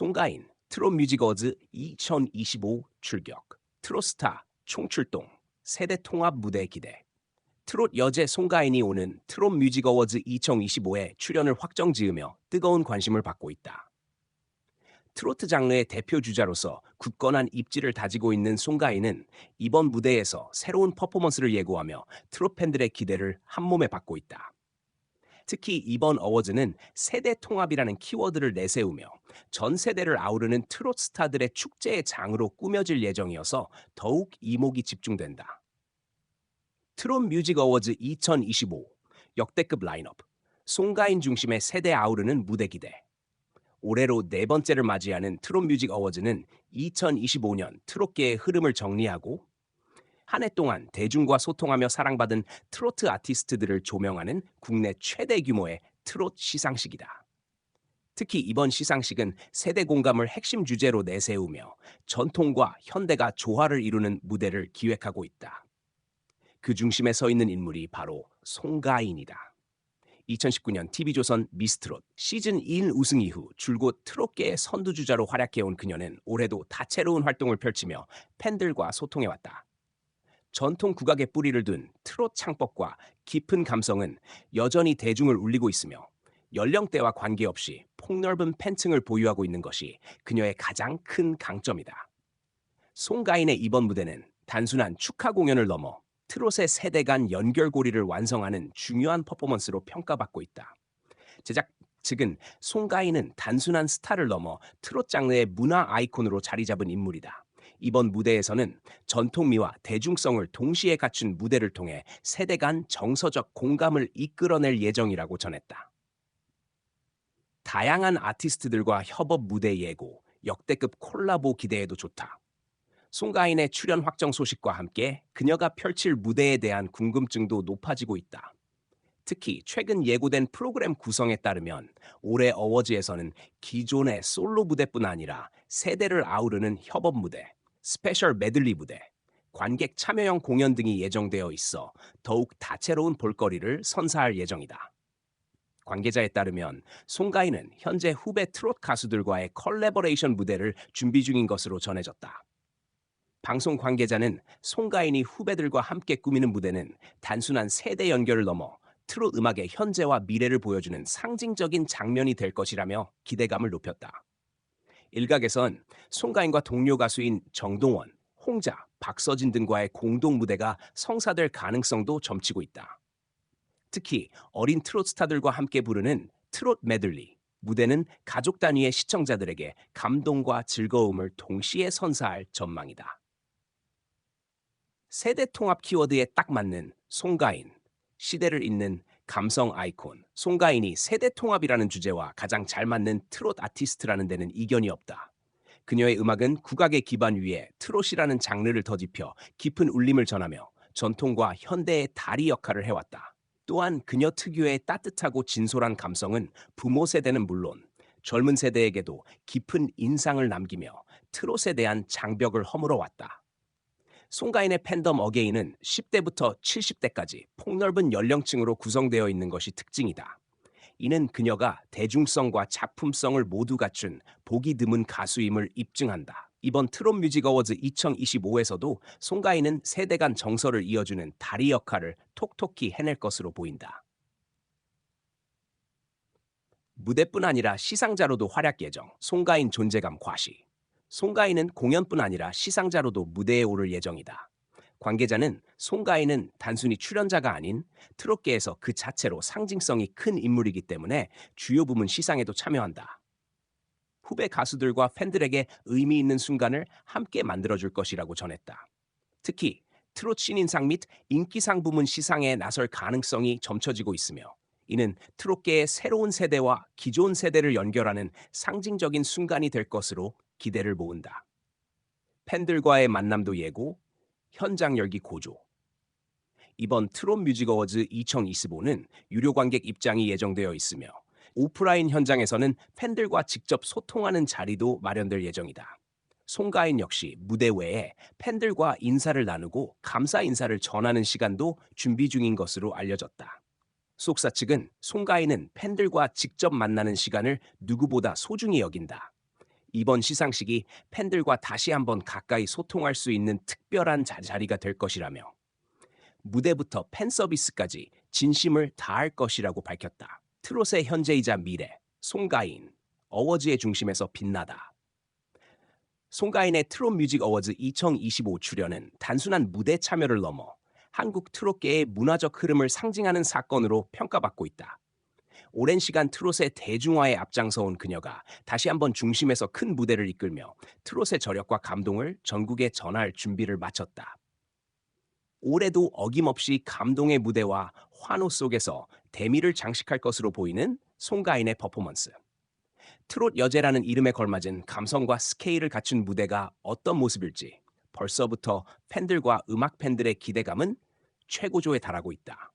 송가인 트롯 뮤직 어워즈 2025 출격 트롯스타 총출동 세대 통합 무대 기대 트롯 여제 송가인이 오는 트롯 뮤직 어워즈 2025에 출연을 확정 지으며 뜨거운 관심을 받고 있다. 트로트 장르의 대표 주자로서 굳건한 입지를 다지고 있는 송가인은 이번 무대에서 새로운 퍼포먼스를 예고하며 트롯 팬들의 기대를 한몸에 받고 있다. 특히 이번 어워즈는 세대 통합이라는 키워드를 내세우며 전 세대를 아우르는 트롯 스타들의 축제의 장으로 꾸며질 예정이어서 더욱 이목이 집중된다. 트롯 뮤직 어워즈 2025 역대급 라인업 송가인 중심의 세대 아우르는 무대 기대 올해로 네 번째를 맞이하는 트롯 뮤직 어워즈는 2025년 트롯계의 흐름을 정리하고 한 해 동안 대중과 소통하며 사랑받은 트로트 아티스트들을 조명하는 국내 최대 규모의 트롯 시상식이다. 특히 이번 시상식은 세대 공감을 핵심 주제로 내세우며 전통과 현대가 조화를 이루는 무대를 기획하고 있다. 그 중심에 서 있는 인물이 바로 송가인이다. 2019년 TV조선 미스트롯 시즌 1 우승 이후 줄곧 트롯계의 선두주자로 활약해온 그녀는 올해도 다채로운 활동을 펼치며 팬들과 소통해왔다. 전통 국악의 뿌리를 둔 트롯 창법과 깊은 감성은 여전히 대중을 울리고 있으며 연령대와 관계없이 폭넓은 팬층을 보유하고 있는 것이 그녀의 가장 큰 강점이다. 송가인의 이번 무대는 단순한 축하 공연을 넘어 트롯의 세대 간 연결고리를 완성하는 중요한 퍼포먼스로 평가받고 있다. 제작 측은 송가인은 단순한 스타를 넘어 트롯 장르의 문화 아이콘으로 자리 잡은 인물이다. 이번 무대에서는 전통미와 대중성을 동시에 갖춘 무대를 통해 세대 간 정서적 공감을 이끌어낼 예정이라고 전했다. 다양한 아티스트들과 협업 무대 예고, 역대급 콜라보 기대해도 좋다. 송가인의 출연 확정 소식과 함께 그녀가 펼칠 무대에 대한 궁금증도 높아지고 있다. 특히 최근 예고된 프로그램 구성에 따르면 올해 어워즈에서는 기존의 솔로 무대뿐 아니라 세대를 아우르는 협업 무대, 스페셜 메들리 무대, 관객 참여형 공연 등이 예정되어 있어 더욱 다채로운 볼거리를 선사할 예정이다. 관계자에 따르면 송가인은 현재 후배 트롯 가수들과의 컬래버레이션 무대를 준비 중인 것으로 전해졌다. 방송 관계자는 송가인이 후배들과 함께 꾸미는 무대는 단순한 세대 연결을 넘어 트롯 음악의 현재와 미래를 보여주는 상징적인 장면이 될 것이라며 기대감을 높였다. 일각에선 송가인과 동료 가수인 정동원, 홍자, 박서진 등과의 공동 무대가 성사될 가능성도 점치고 있다. 특히 어린 트롯 스타들과 함께 부르는 트롯 메들리, 무대는 가족 단위의 시청자들에게 감동과 즐거움을 동시에 선사할 전망이다. 세대 통합 키워드에 딱 맞는 송가인, 시대를 잇는 감성 아이콘, 송가인이 세대 통합이라는 주제와 가장 잘 맞는 트롯 아티스트라는 데는 이견이 없다. 그녀의 음악은 국악의 기반 위에 트롯이라는 장르를 더집혀 깊은 울림을 전하며 전통과 현대의 다리 역할을 해왔다. 또한 그녀 특유의 따뜻하고 진솔한 감성은 부모 세대는 물론 젊은 세대에게도 깊은 인상을 남기며 트롯에 대한 장벽을 허물어 왔다. 송가인의 팬덤 어게인은 10대부터 70대까지 폭넓은 연령층으로 구성되어 있는 것이 특징이다. 이는 그녀가 대중성과 작품성을 모두 갖춘 보기 드문 가수임을 입증한다. 이번 트롯 뮤직 어워즈 2025에서도 송가인은 세대 간 정서를 이어주는 다리 역할을 톡톡히 해낼 것으로 보인다. 무대뿐 아니라 시상자로도 활약 예정, 송가인 존재감 과시. 송가인은 공연뿐 아니라 시상자로도 무대에 오를 예정이다. 관계자는 송가인은 단순히 출연자가 아닌 트롯계에서 그 자체로 상징성이 큰 인물이기 때문에 주요 부문 시상에도 참여한다. 후배 가수들과 팬들에게 의미 있는 순간을 함께 만들어줄 것이라고 전했다. 특히 트롯 신인상 및 인기상 부문 시상에 나설 가능성이 점쳐지고 있으며 이는 트롯계의 새로운 세대와 기존 세대를 연결하는 상징적인 순간이 될 것으로 기대를 모은다. 팬들과의 만남도 예고, 현장 열기 고조. 이번 트롯 뮤직 어워즈 2025는 유료 관객 입장이 예정되어 있으며 오프라인 현장에서는 팬들과 직접 소통하는 자리도 마련될 예정이다. 송가인 역시 무대 외에 팬들과 인사를 나누고 감사 인사를 전하는 시간도 준비 중인 것으로 알려졌다. 속사 측은 송가인은 팬들과 직접 만나는 시간을 누구보다 소중히 여긴다. 이번 시상식이 팬들과 다시 한번 가까이 소통할 수 있는 특별한 자- 자리가 될 것이라며 무대부터 팬 서비스까지 진심을 다할 것이라고 밝혔다. 트롯의 현재이자 미래, 송가인, 어워즈의 중심에서 빛나다. 송가인의 트롯 뮤직 어워즈 2025 출연은 단순한 무대 참여를 넘어 한국 트롯계의 문화적 흐름을 상징하는 사건으로 평가받고 있다. 오랜 시간 트롯의 대중화에 앞장서 온 그녀가 다시 한번 중심에서 큰 무대를 이끌며 트롯의 저력과 감동을 전국에 전할 준비를 마쳤다. 올해도 어김없이 감동의 무대와 환호 속에서 대미를 장식할 것으로 보이는 송가인의 퍼포먼스. 트롯 여제라는 이름에 걸맞은 감성과 스케일을 갖춘 무대가 어떤 모습일지 벌써부터 팬들과 음악 팬들의 기대감은 최고조에 달하고 있다.